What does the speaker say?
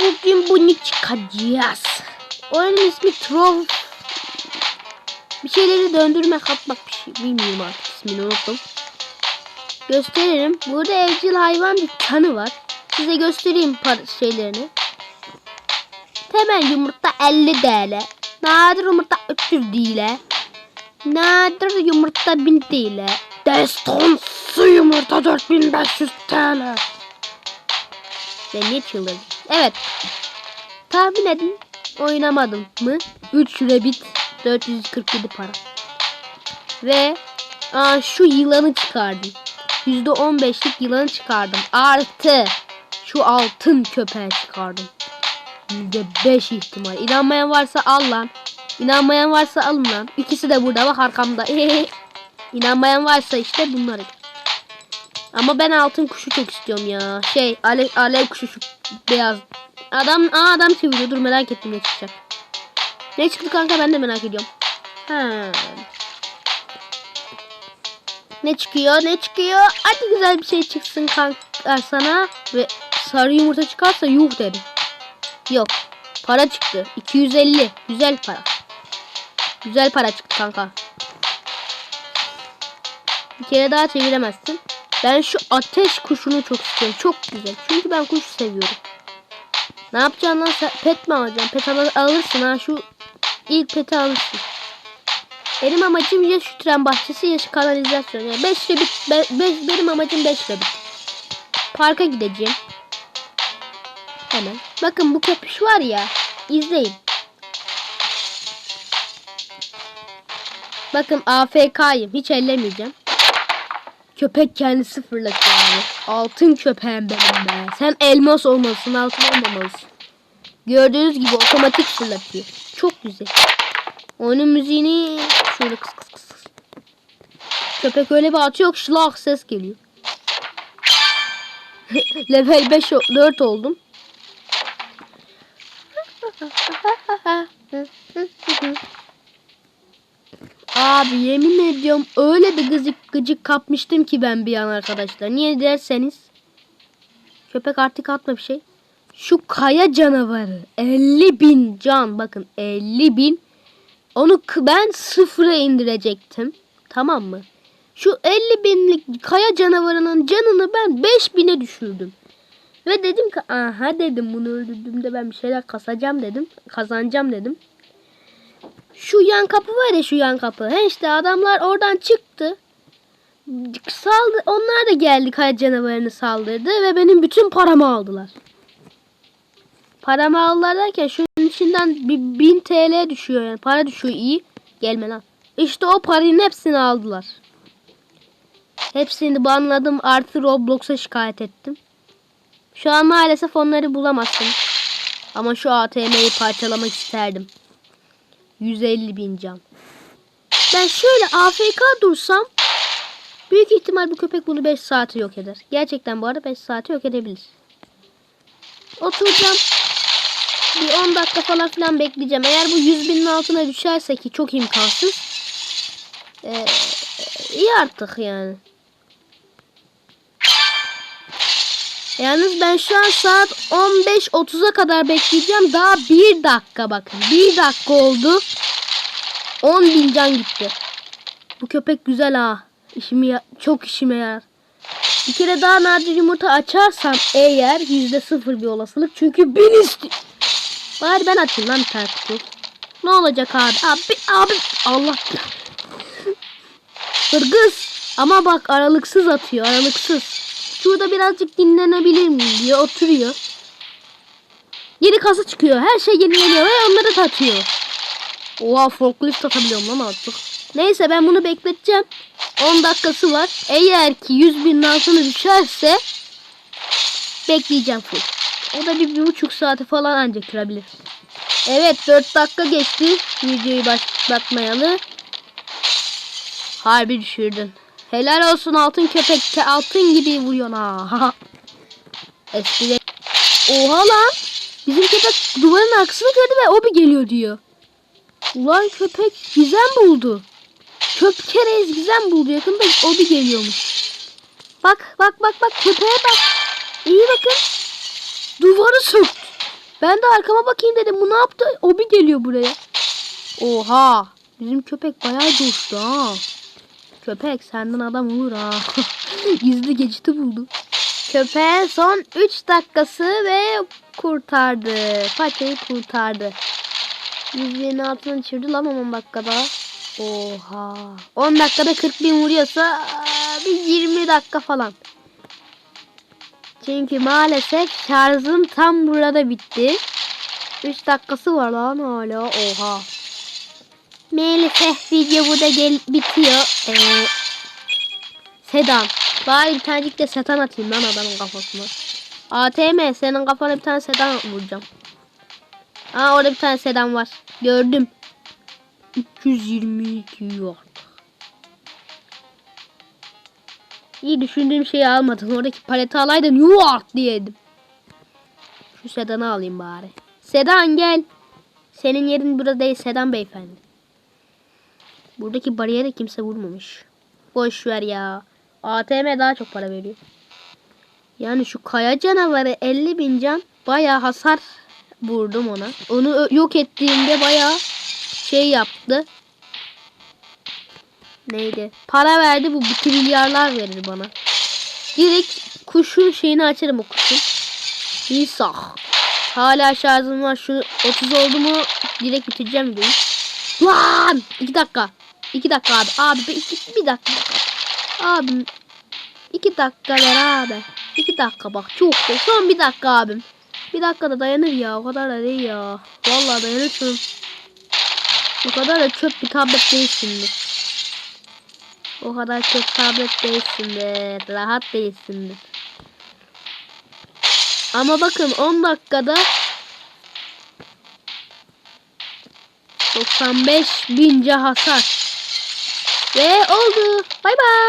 Bugün bunu çıkacağız. Oyunun ismi Trov. Bir şeyleri döndürme katmak bir şey. Bilmiyorum artık ismini unuttum. Gösteririm. Burada evcil hayvan dükkanı var. Size göstereyim par- şeylerini. Temel yumurta 50 TL. Nadir yumurta 300 TL. Nadir yumurta 1000 TL. Destansı yumurta 4500 TL. Ben niye çıldırdım? Evet. Tahmin edin. Oynamadım mı? 3 Rabbit 447 para. Ve aa, şu yılanı çıkardım. %15'lik yılanı çıkardım. Artı şu altın köpeği çıkardım. %5 ihtimal. İnanmayan varsa al lan. İnanmayan varsa alın lan. İkisi de burada bak arkamda. İnanmayan varsa işte bunları. Ama ben altın kuşu çok istiyorum ya. Şey alev, alev kuşu şu beyaz. Adam aa, adam çeviriyor. Dur merak ettim ne çıkacak. Ne çıktı kanka ben de merak ediyorum. Ha. Ne çıkıyor ne çıkıyor? Hadi güzel bir şey çıksın kanka sana. Ve sarı yumurta çıkarsa yuh dedim. Yok. Para çıktı. 250. Güzel para. Güzel para çıktı kanka. Bir kere daha çeviremezsin. Ben şu ateş kuşunu çok istiyorum. Çok güzel. Çünkü ben kuş seviyorum. Ne yapacaksın lan sen? Pet mi alacaksın? Pet al alırsın ha. Şu ilk peti alırsın. Benim amacım ya şu tren bahçesi ya şu kanalizasyon. Yani 5 rebit. Be, beş- benim amacım 5 rebit. Parka gideceğim. Hemen. Bakın bu köpüş var ya. İzleyin. Bakın AFK'yım. Hiç ellemeyeceğim. Köpek kendisi fırlatıyor abi. Altın köpeğim benim be. Sen elmas olmalısın, altın olmamalısın. Gördüğünüz gibi otomatik fırlatıyor. Çok güzel. Oyunun müziğini şöyle kıs kıs kıs. Köpek öyle bir atıyor ki ses geliyor. Level 5 o- 4 oldum. Abi yemin ediyorum öyle bir gıcık gıcık kapmıştım ki ben bir an arkadaşlar. Niye derseniz. Köpek artık atma bir şey. Şu kaya canavarı 50 bin can bakın 50 bin. Onu ben sıfıra indirecektim. Tamam mı? Şu 50 binlik kaya canavarının canını ben 5 bine düşürdüm. Ve dedim ki aha dedim bunu öldürdüğümde ben bir şeyler kasacağım dedim. Kazanacağım dedim. Şu yan kapı var ya şu yan kapı. He işte adamlar oradan çıktı. Saldı, onlar da geldi kaya canavarını saldırdı ve benim bütün paramı aldılar. Paramı aldılar derken şunun içinden bir 1000 TL düşüyor yani. Para düşüyor iyi. Gelme lan. İşte o paranın hepsini aldılar. Hepsini banladım artı Roblox'a şikayet ettim. Şu an maalesef onları bulamazsın. Ama şu ATM'yi parçalamak isterdim. 150 bin can. Ben şöyle AFK dursam büyük ihtimal bu köpek bunu 5 saati yok eder. Gerçekten bu arada 5 saati yok edebilir. Oturacağım. Bir 10 dakika falan filan bekleyeceğim. Eğer bu 100 binin altına düşerse ki çok imkansız. Ee, iyi artık yani. Yalnız ben şu an saat 15.30'a kadar bekleyeceğim. Daha bir dakika bakın. Bir dakika oldu. 10 bin can gitti. Bu köpek güzel ha. İşimi çok işime yarar. Bir kere daha nadir yumurta açarsam eğer yüzde sıfır bir olasılık. Çünkü bin isti... Bari ben açayım lan kutu. Ne olacak abi? Abi abi Allah. Hırgız. Ama bak aralıksız atıyor aralıksız. Şurada birazcık dinlenebilir miyim diye oturuyor. Yeni kasa çıkıyor. Her şey yenileniyor ve onları da atıyor. Oha forklift atabiliyorum lan artık. Neyse ben bunu bekleteceğim. 10 dakikası var. Eğer ki 100 binin altına düşerse bekleyeceğim full. O da bir, bir buçuk saati falan ancak sürebilir. Evet 4 dakika geçti. Videoyu başlatmayalı. Harbi düşürdün. Helal olsun altın köpek. Altın gibi vuruyorsun ha. Eskiden. Oha lan. Bizim köpek duvarın arkasını gördü ve o bir geliyor diyor. Ulan köpek gizem buldu. Köp kereyiz gizem buldu. Yakında o bir geliyormuş. Bak bak bak bak köpeğe bak. İyi bakın. Duvarı söktü. Ben de arkama bakayım dedim. Bu ne yaptı? O bir geliyor buraya. Oha. Bizim köpek bayağı coştu ha. Köpek senden adam olur ha. Gizli geçiti buldu. Köpeğin son 3 dakikası ve kurtardı. Paçayı kurtardı. Yüzüğün altına düşürdü lan 10 dakikada. Oha. 10 dakikada 40 bin vuruyorsa bir 20 dakika falan. Çünkü maalesef şarjım tam burada bitti. 3 dakikası var lan hala. Oha. Maalesef video burada gel bitiyor. Ee, sedan. Bari bir tanecik de sedan atayım lan adamın kafasına. ATM senin kafana bir tane sedan vuracağım. Aa orada bir tane sedan var. Gördüm. 322 yok. İyi düşündüğüm şeyi almadım. Oradaki paleti alaydın yuart diyedim. Şu sedanı alayım bari. Sedan gel. Senin yerin burada değil Sedan beyefendi. Buradaki bariyere kimse vurmamış. Boş ver ya. ATM daha çok para veriyor. Yani şu kaya canavarı 50 bin can bayağı hasar vurdum ona. Onu yok ettiğimde bayağı şey yaptı. Neydi? Para verdi bu bir trilyarlar verir bana. Direkt kuşun şeyini açarım o kuşun. İsah. Hala şarjım var. Şu 30 oldu mu direkt bitireceğim videoyu. Lan! 2 dakika. 2 dakika abi. Abi bir, iki, bir dakika. Abim. 2 dakika ver abi. 2 dakika bak çok da. Son bir dakika abim. Bir dakikada dayanır ya. O kadar da değil ya. Vallahi dayanırsın. O kadar da çöp bir tablet değilsindir. O kadar çöp tablet değilsindir. Rahat değilsindir. Ama bakın 10 dakikada 95 bince hasar. Ve oldu. Bay bay.